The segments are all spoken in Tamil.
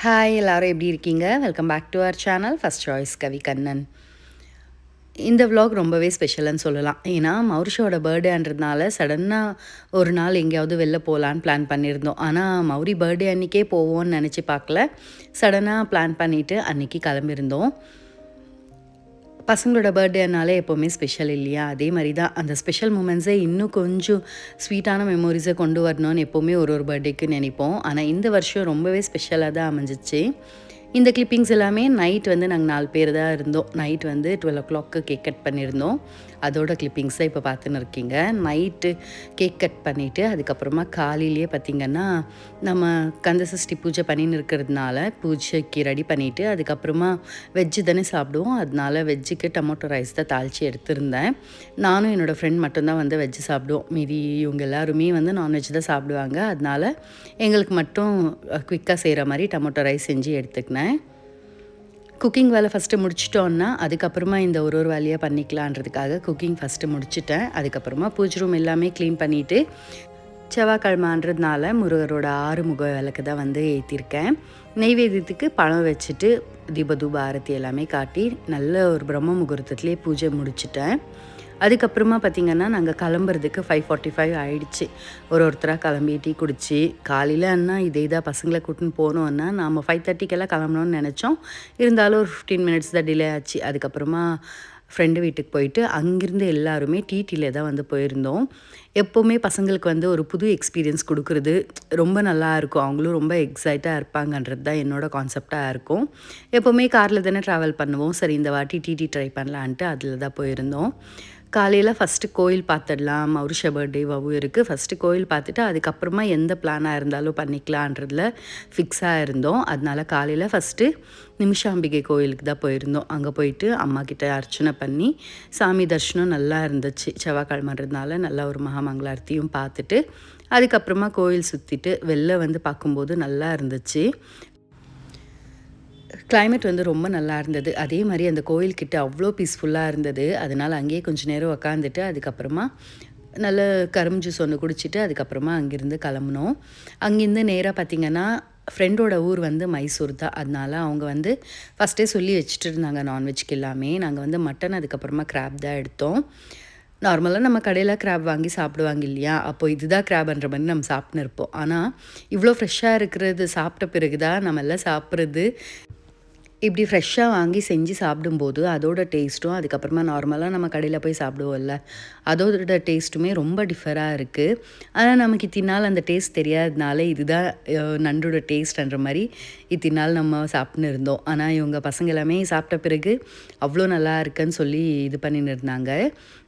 ஹாய் எல்லோரும் எப்படி இருக்கீங்க? Welcome back to our channel first choice Kavi Kannan இந்த விலாக் ரொம்பவே ஸ்பெஷல்னு சொல்லலாம். ஏன்னா மௌரிஷோட பர்த்டேன்றதுனால சடன்னாக ஒரு நாள் எங்கேயாவது வெளில போகலான்னு பிளான் பண்ணியிருந்தோம். ஆனால் மௌரி பர்த்டே அன்றைக்கே போவோம்னு நினச்சி பார்க்கல. சடனாக பிளான் பண்ணிவிட்டு அன்றைக்கி கிளம்பியிருந்தோம். பசங்களோட பர்த்டேனாலே எப்போவுமே ஸ்பெஷல் இல்லையா? அதே மாதிரி தான் அந்த ஸ்பெஷல் மூமெண்ட்ஸை இன்னும் கொஞ்சம் ஸ்வீட்டான மெமோரிஸை கொண்டு வரணும்னு எப்போவுமே ஒரு ஒரு பர்த்டேக்கு நினைப்போம். ஆனால் இந்த வருஷம் ரொம்பவே ஸ்பெஷலாக தான் அமைஞ்சிச்சு. இந்த கிளிப்பிங்ஸ் எல்லாமே நைட் வந்து நாங்கள் நாலு பேர் தான் இருந்தோம். நைட் வந்து twelve o'clock cake cut பண்ணியிருந்தோம். அதோட கிளிப்பிங்ஸ் தான் இப்போ பார்த்துன்னு இருக்கீங்க. நைட்டு கேக் கட் பண்ணிவிட்டு அதுக்கப்புறமா காலையிலேயே பார்த்திங்கன்னா நம்ம கந்த சஷ்டி பூஜை பண்ணின்னு இருக்கிறதுனால பூஜைக்கு ரெடி பண்ணிவிட்டு அதுக்கப்புறமா வெஜ்ஜு தானே சாப்பிடுவோம். அதனால வெஜ்ஜுக்கு டொமேட்டோ ரைஸ் தான் தாளித்து எடுத்திருந்தேன். நானும் என்னோடய ஃப்ரெண்ட் மட்டும்தான் வந்து வெஜ்ஜு சாப்பிடுவோம். மீதி இவங்க எல்லாருமே வந்து நான்வெஜ் தான் சாப்பிடுவாங்க. அதனால எங்களுக்கு மட்டும் குயிக்காக செய்கிற மாதிரி டொமேட்டோ ரைஸ் செஞ்சு எடுத்துக்கினேன். குக்கிங் வேலை ஃபஸ்ட்டு முடிச்சிட்டோன்னா அதுக்கப்புறமா இந்த ஒரு ஒரு வேலையாக பண்ணிக்கலான்றதுக்காக குக்கிங் ஃபஸ்ட்டு முடிச்சிட்டேன். அதுக்கப்புறமா பூஜை ரூம் எல்லாமே க்ளீன் பண்ணிவிட்டு செவ்வாய்க்கிழமான்றதுனால முருகரோட ஆறு முக விளக்கு தான் வந்து ஏற்றிருக்கேன் நெய்வேத்தியத்துக்கு பழம் வச்சுட்டு தீபதூப ஆரத்தி எல்லாமே காட்டி நல்ல ஒரு பிரம்ம முகூர்த்தத்துலேயே பூஜை முடிச்சிட்டேன். அதுக்கப்புறமா பார்த்திங்கன்னா நாங்கள் கிளம்புறதுக்கு ஃபைவ் ஃபார்ட்டி ஃபைவ் ஆகிடுச்சு ஒரு ஒருத்தராக கிளம்பி டீ குடிச்சு காலையில் அண்ணா இதே தான் பசங்களை கூட்டின்னு போனோன்னா நாம் ஃபைவ் தேர்ட்டிக்கெல்லாம் கிளம்பணும்னு நினச்சோம். இருந்தாலும் ஒரு ஃபிஃப்டீன் மினிட்ஸ் தான் டிலே ஆச்சு. அதுக்கப்புறமா ஃப்ரெண்டு வீட்டுக்கு போயிட்டு அங்கேருந்து எல்லாருமே டிடியில் தான் வந்து போயிருந்தோம். எப்போவுமே பசங்களுக்கு வந்து ஒரு புது எக்ஸ்பீரியன்ஸ் கொடுக்குறது ரொம்ப நல்லா இருக்கும். அவங்களும் ரொம்ப எக்ஸைட்டாக இருப்பாங்கன்றது தான் என்னோடய கான்செப்டாக இருக்கும். எப்போவுமே காரில் தானே ட்ராவல் பண்ணுவோம். சரி இந்த வாட்டி டிடி ட்ரை பண்ணலான்ட்டு அதில் தான் போயிருந்தோம். காலையில் ஃபஸ்ட்டு கோயில் பார்த்துடலாம். மௌரிஷ பர்த்டேவாகவும் இருக்குது ஃபஸ்ட்டு கோயில் பார்த்துட்டு அதுக்கப்புறமா எந்த பிளானாக இருந்தாலும் பண்ணிக்கலான்றதுல ஃபிக்ஸாக இருந்தோம். அதனால காலையில் ஃபஸ்ட்டு நிமிஷாம்பிகை கோயிலுக்கு தான் போயிருந்தோம். அங்கே போயிட்டு அம்மா கிட்ட அர்ச்சனை பண்ணி சாமி தரிசனம் நல்லா இருந்துச்சு. செவ்வாய்க்கிழமைன்றதுனால நல்லா ஒரு மகாமங்களார்த்தியும் பார்த்துட்டு அதுக்கப்புறமா கோயில் சுற்றிட்டு வெளில வந்து பார்க்கும்போது நல்லா இருந்துச்சு. கிளைமேட் வந்து ரொம்ப நல்லா இருந்தது. அதே மாதிரி அந்த கோயில்கிட்ட அவ்வளோ பீஸ்ஃபுல்லாக இருந்தது. அதனால் அங்கேயே கொஞ்சம் நேரம் உக்காந்துட்டு அதுக்கப்புறமா நல்ல கரும்பு ஜூஸ் ஒன்று குடிச்சிட்டு அதுக்கப்புறமா அங்கேருந்து கிளம்புனோம். அங்கேருந்து நேராக பார்த்திங்கன்னா ஃப்ரெண்டோட ஊர் வந்து மைசூர் தான். அதனால அவங்க வந்து ஃபஸ்ட்டே சொல்லி வச்சுட்டு இருந்தாங்க நான்வெஜ்க்கு எல்லாமே. நாங்கள் வந்து மட்டன் அதுக்கப்புறமா கிராப் தான் எடுத்தோம். நார்மலாக நம்ம கடையில் கிராப் வாங்கி சாப்பிடுவாங்க இல்லையா? அப்போ இதுதான் கிராப்ன்ற மாதிரி நம்ம சாப்பிட்னு இருப்போம். ஆனால் இவ்வளோ ஃப்ரெஷ்ஷாக இருக்கிறது சாப்பிட்ட பிறகு தான் நம்ம எல்லாம் சாப்பிட்றது. இப்படி ஃப்ரெஷ்ஷாக வாங்கி செஞ்சு சாப்பிடும்போது அதோட டேஸ்ட்டும் அதுக்கப்புறமா நார்மலாக நம்ம கடையில் போய் சாப்பிடுவோம்ல அதோட டேஸ்ட்டுமே ரொம்ப டிஃபராக இருக்குது ஆனால் நமக்கு இத்தினால் அந்த டேஸ்ட் தெரியாததுனால இதுதான் நண்டோட டேஸ்ட்ன்ற மாதிரி இத்தினால் நம்ம சாப்பிட்டுன்னு இருந்தோம். ஆனால் இவங்க பசங்க எல்லாமே சாப்பிட்ட பிறகு அவ்வளோ நல்லா இருக்குன்னு சொல்லி இது பண்ணின்னு இருந்தாங்க.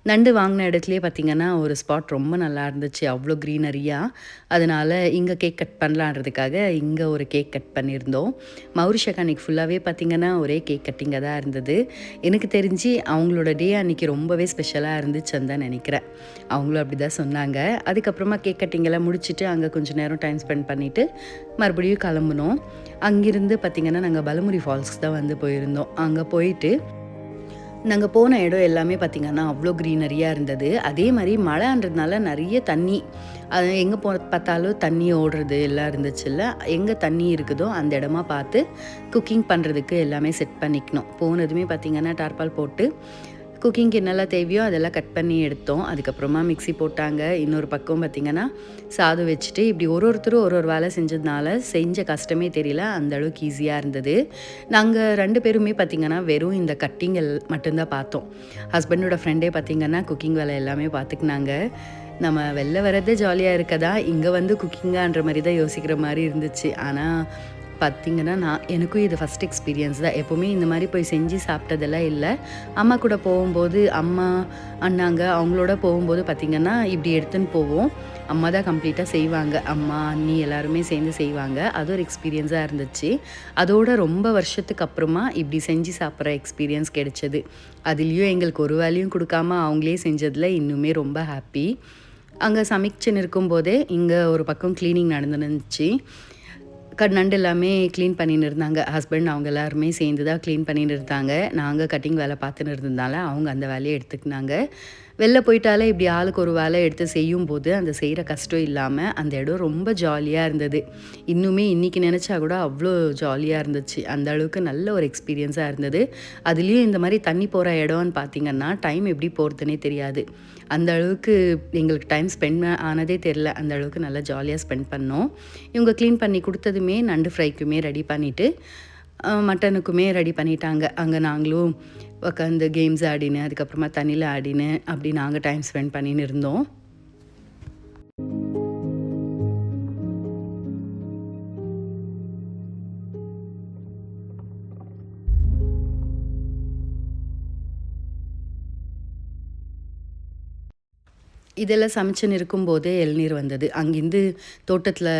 நண்டு வாங்கின இடத்துலையே பார்த்திங்கன்னா ஒரு ஸ்பாட் ரொம்ப நல்லா இருந்துச்சு அவ்வளோ க்ரீனரியாக அதனால் இங்கே கேக் கட் பண்ணலான்றதுக்காக இங்கே ஒரு கேக் கட் பண்ணியிருந்தோம். மௌரிஷக் அன்னைக்கு ஃபுல்லாகவே பார்த்திங்கன்னா ஒரே கேக் கட்டிங்காக தான் இருந்தது. எனக்கு தெரிஞ்சு அவங்களோட டே அன்னைக்கு ரொம்பவே ஸ்பெஷலாக இருந்துச்சுன்னு தான் நினைக்கிறேன். அவங்களும் அப்படி தான் சொன்னாங்க. அதுக்கப்புறமா கேக் கட்டிங்கெல்லாம் முடிச்சுட்டு அங்கே கொஞ்சம் நேரம் டைம் ஸ்பெண்ட் பண்ணிவிட்டு மறுபடியும் கிளம்புனோம். அங்கிருந்து பார்த்திங்கன்னா நாங்கள் பலமுரி ஃபால்ஸ்க்கு தான் வந்து போயிருந்தோம். அங்கே போயிட்டு நாங்கள் போன இடம் எல்லாமே பார்த்திங்கன்னா அவ்வளோ க்ரீனரியாக இருந்தது. அதே மாதிரி மழைன்றதுனால நிறைய தண்ணி. அது எங்கே போ பார்த்தாலும் தண்ணி ஓடுறது எல்லாம் இருந்துச்சுல்ல. எங்கே தண்ணி இருக்குதோ அந்த இடமா பார்த்து குக்கிங் பண்ணுறதுக்கு எல்லாமே செட் பண்ணிக்கணும். போனதுமே பார்த்திங்கன்னா டார்பால் போட்டு குக்கிங்க்கு என்னெல்லாம் தேவையோ அதெல்லாம் கட் பண்ணி எடுத்தோம். அதுக்கப்புறமா மிக்ஸி போட்டாங்க. இன்னொரு பக்கம் பார்த்திங்கன்னா சாதம் வச்சுட்டு இப்படி ஒரு ஒருத்தரும் ஒரு ஒரு வேலை செஞ்சதுனால செஞ்ச கஷ்டமே தெரியல. அந்த அளவுக்கு ஈஸியாக இருந்தது. நாங்கள் ரெண்டு பேருமே பார்த்திங்கன்னா வெறும் இந்த கட்டிங்கள் மட்டும்தான் பார்த்தோம். ஹஸ்பண்டோட ஃப்ரெண்டே பார்த்திங்கன்னா குக்கிங் வேலை எல்லாமே பார்த்துக்கினாங்க நம்ம வெளில வர்றதே ஜாலியாக இருக்கதா? இங்கே வந்து குக்கிங்கான்ற மாதிரி தான் யோசிக்கிற மாதிரி இருந்துச்சு. ஆனால் பார்த்திங்கன்னா நான் எனக்கும் இது ஃபஸ்ட் எக்ஸ்பீரியன்ஸ் தான். எப்போவுமே இந்த மாதிரி போய் செஞ்சு சாப்பிட்டதெல்லாம் இல்லை. அம்மா கூட போகும்போது அம்மா அண்ணாங்க அவங்களோட போகும்போது பார்த்திங்கன்னா இப்படி எடுத்துன்னு போவோம். அம்மா தான் கம்ப்ளீட்டாக செய்வாங்க. அம்மா அண்ணி எல்லாருமே சேர்ந்து செய்வாங்க. அது ஒரு எக்ஸ்பீரியன்ஸாக இருந்துச்சு. அதோட ரொம்ப வருஷத்துக்கு அப்புறமா இப்படி செஞ்சு சாப்பிட்ற எக்ஸ்பீரியன்ஸ் கிடைச்சது. அதுலேயும் எங்களுக்கு ஒரு வேலையும் கொடுக்காம அவங்களே செஞ்சதில் இன்னுமே ரொம்ப ஹாப்பி அங்கே சமைச்சுன்னு இருக்கும்போதே இங்கே ஒரு பக்கம் க்ளீனிங் நடந்துருந்துச்சு. கட் நண்டு எல்லாமே க்ளீன் பண்ணின்னு இருந்தாங்க. ஹஸ்பண்ட் அவங்க எல்லாருமே சேர்ந்து தான் க்ளீன் பண்ணின்னு இருந்தாங்க. நாங்கள் கட்டிங் வேலை பார்த்துன்னு இருந்ததால அவங்க அந்த வேலையை எடுத்துக்கினாங்க. வெளில போயிட்டாலே இப்படி ஆளுக்கு ஒரு வேலை எடுத்து செய்யும் போது அந்த செய்கிற கஷ்டம் இல்லாமல் அந்த இடம் ரொம்ப ஜாலியாக இருந்தது. இன்னுமே இன்றைக்கி நினச்சா கூட அவ்வளோ ஜாலியாக இருந்துச்சு. அந்த அளவுக்கு நல்ல ஒரு எக்ஸ்பீரியன்ஸாக இருந்தது. அதுலேயும் இந்த மாதிரி தண்ணி போகிற இடம்னு பார்த்திங்கன்னா டைம் எப்படி போகிறதுனே தெரியாது. அந்த அளவுக்கு எங்களுக்கு டைம் ஸ்பெண்ட் ஆனதே தெரில அந்த அளவுக்கு நல்லா ஜாலியாக ஸ்பெண்ட் பண்ணோம். இவங்க க்ளீன் பண்ணி கொடுத்ததுமே நண்டு ஃப்ரைக்குமே ரெடி பண்ணிவிட்டு மட்டனுக்குமே ரெடி பண்ணிட்டாங்க. அங்கே நாங்களும் உட்காந்து கேம்ஸ் ஆடினு அதுக்கப்புறமா தண்ணியில் ஆடினு அப்படி நாங்கள் டைம் ஸ்பெண்ட் பண்ணின்னு இருந்தோம். இதெல்லாம் சமைச்சுன்னு இருக்கும்போதே இளநீர் வந்தது. அங்கேருந்து தோட்டத்தில்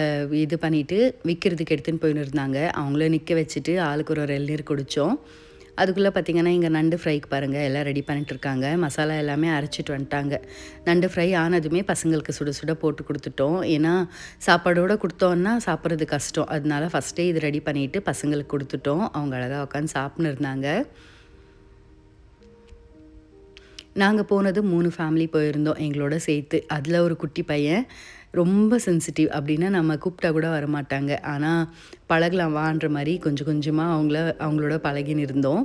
இது பண்ணிவிட்டு விற்கிறதுக்கு எடுத்துன்னு போயின்னு இருந்தாங்க. அவங்கள நிற்க வச்சுட்டு ஆளுக்கு ஒரு ஒரு இளநீர் குடித்தோம் அதுக்குள்ளே பார்த்திங்கன்னா இங்கே நண்டு ஃப்ரைக்கு பாருங்கள் எல்லாம் ரெடி பண்ணிட்டுருக்காங்க. மசாலா எல்லாமே அரைச்சிட்டு வந்துட்டாங்க. நண்டு ஃப்ரை ஆனதுமே பசங்களுக்கு சுட சுட போட்டு கொடுத்துட்டோம். ஏன்னா சாப்பாடோடு கொடுத்தோன்னா சாப்பிட்றது கஷ்டம். அதனால ஃபஸ்ட்டே இது ரெடி பண்ணிவிட்டு பசங்களுக்கு கொடுத்துட்டோம். அவங்க அழகாக உட்காந்து சாப்பிட்னு இருந்தாங்க. நாங்கள் போனது மூணு ஃபேமிலி போயிருந்தோம் எங்களோட சேர்த்து. அதில் ஒரு குட்டி பையன் ரொம்ப சென்சிட்டிவ் அப்படின்னா நம்ம கூப்பிட்டா கூட வரமாட்டாங்க. ஆனால் பழகலாம் வான்ற மாதிரி கொஞ்சம் கொஞ்சமாக அவங்கள அவங்களோட பழகின்னு இருந்தோம்.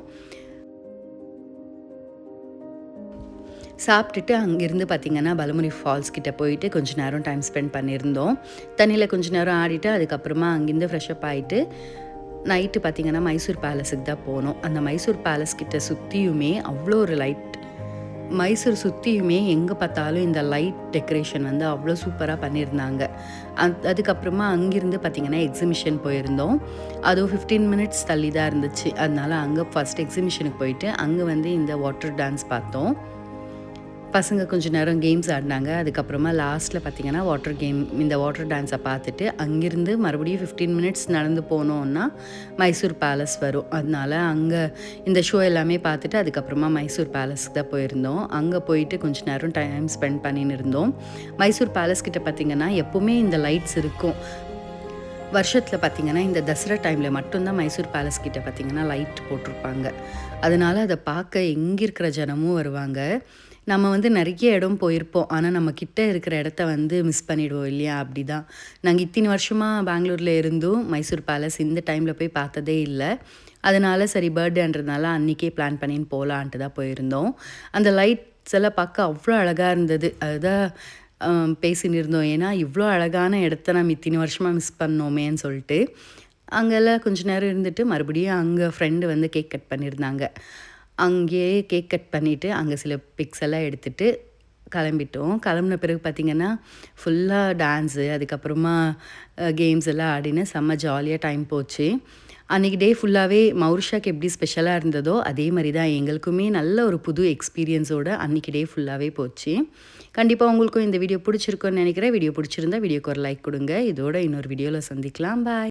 சாப்பிட்டுட்டு அங்கேருந்து பார்த்திங்கன்னா பலமுரி ஃபால்ஸ் கிட்டே போயிட்டு கொஞ்சம் நேரம் டைம் ஸ்பெண்ட் பண்ணியிருந்தோம். தண்ணியில் கொஞ்சம் நேரம் ஆடிட்டு அதுக்கப்புறமா அங்கேருந்து ஃப்ரெஷ்அப் ஆகிட்டு நைட்டு பார்த்திங்கன்னா மைசூர் பேலஸுக்கு தான் போனோம். அந்த மைசூர் பேலஸ் கிட்ட சுற்றியுமே அவ்வளோ ஒரு லைட் மைசூர் சுற்றியுமே எங்கே பார்த்தாலும் இந்த லைட் டெக்கரேஷன் வந்து அவ்வளோ சூப்பராக பண்ணியிருந்தாங்க. அது அதுக்கப்புறமா அங்கேருந்து பார்த்திங்கன்னா எக்ஸிபிஷன் போயிருந்தோம். அதுவும் ஃபிஃப்டீன் மினிட்ஸ் தள்ளி தான் இருந்துச்சு. அதனால் அங்கே ஃபஸ்ட் எக்ஸிபிஷனுக்கு போயிட்டு அங்கே வந்து இந்த வாட்டர் டான்ஸ் பார்த்தோம். பசங்க கொஞ்சம் நேரம் கேம்ஸ் ஆடினாங்க. அதுக்கப்புறமா லாஸ்ட்டில் பார்த்தீங்கன்னா வாட்டர் கேம் இந்த வாட்டர் டான்ஸை பார்த்துட்டு அங்கேருந்து மறுபடியும் ஃபிஃப்டீன் மினிட்ஸ் நடந்து போனோன்னா மைசூர் பேலஸ் வரும். அதனால அங்கே இந்த ஷோ எல்லாமே பார்த்துட்டு அதுக்கப்புறமா மைசூர் பேலஸ்க்கு தான் போயிருந்தோம். அங்கே போயிட்டு கொஞ்சம் நேரம் டைம் ஸ்பெண்ட் பண்ணின்னு இருந்தோம். மைசூர் பேலஸ் கிட்ட பார்த்திங்கன்னா எப்போவுமே இந்த லைட்ஸ் இருக்கும். வருஷத்தில் பார்த்திங்கன்னா இந்த தசரா டைமில் மட்டும்தான் மைசூர் பேலஸ் கிட்டே பார்த்திங்கன்னா லைட் போட்டிருப்பாங்க. அதனால் அதை பார்க்க எங்கே இருக்கிற ஜனமும் வருவாங்க. நம்ம வந்து நிறைய இடம் போயிருப்போம். ஆனால் நம்ம கிட்டே இருக்கிற இடத்த வந்து மிஸ் பண்ணிவிடுவோம் இல்லையா? அப்படி தான் நாங்கள் இத்தனை வருஷமாக பெங்களூரில் இருந்தும் மைசூர் பேலஸ் இந்த டைமில் போய் பார்த்ததே இல்லை. அதனால் சரி பர்த்டேன்றதுனால அன்றைக்கே பிளான் பண்ணின்னு போகலான்ட்டு தான் போயிருந்தோம். அந்த லைட்ஸ் எல்லாம் பார்க்க அவ்வளோ அழகாக இருந்தது. அதுதான் பேசின்னு இருந்தோம். ஏன்னா இவ்வளோ அழகான இடத்த நம்ம இத்தனை வருஷமாக மிஸ் பண்ணோமேன்னு சொல்லிட்டு அங்கெல்லாம் கொஞ்ச நேரம் இருந்துட்டு மறுபடியும் அங்கே ஃப்ரெண்டு வந்து கேக் கட் பண்ணியிருந்தாங்க. அங்கேயே கேக் கட் பண்ணிவிட்டு அங்கே சில பிக்ஸ் எல்லாம் எடுத்துகிட்டு கிளம்பிட்டோம். கிளம்புன பிறகு பார்த்திங்கன்னா ஃபுல்லாக டான்ஸு அதுக்கப்புறமா கேம்ஸ் எல்லாம் ஆடினு செம்ம ஜாலியாக டைம் போச்சு. அன்றைக்கி டே ஃபுல்லாகவே மௌரிஷாக்கு எப்படி ஸ்பெஷலாக இருந்ததோ அதே மாதிரி தான் எங்களுக்குமே நல்ல ஒரு புது எக்ஸ்பீரியன்ஸோடு அன்றைக்கி டே ஃபுல்லாகவே போச்சு. கண்டிப்பாக உங்களுக்கும் இந்த வீடியோ பிடிச்சிருக்குன்னு நினைக்கிறேன். வீடியோ பிடிச்சிருந்தா வீடியோக்கு ஒரு லைக் கொடுங்க. இதோட இன்னொரு வீடியோவில் சந்திக்கலாம். பாய்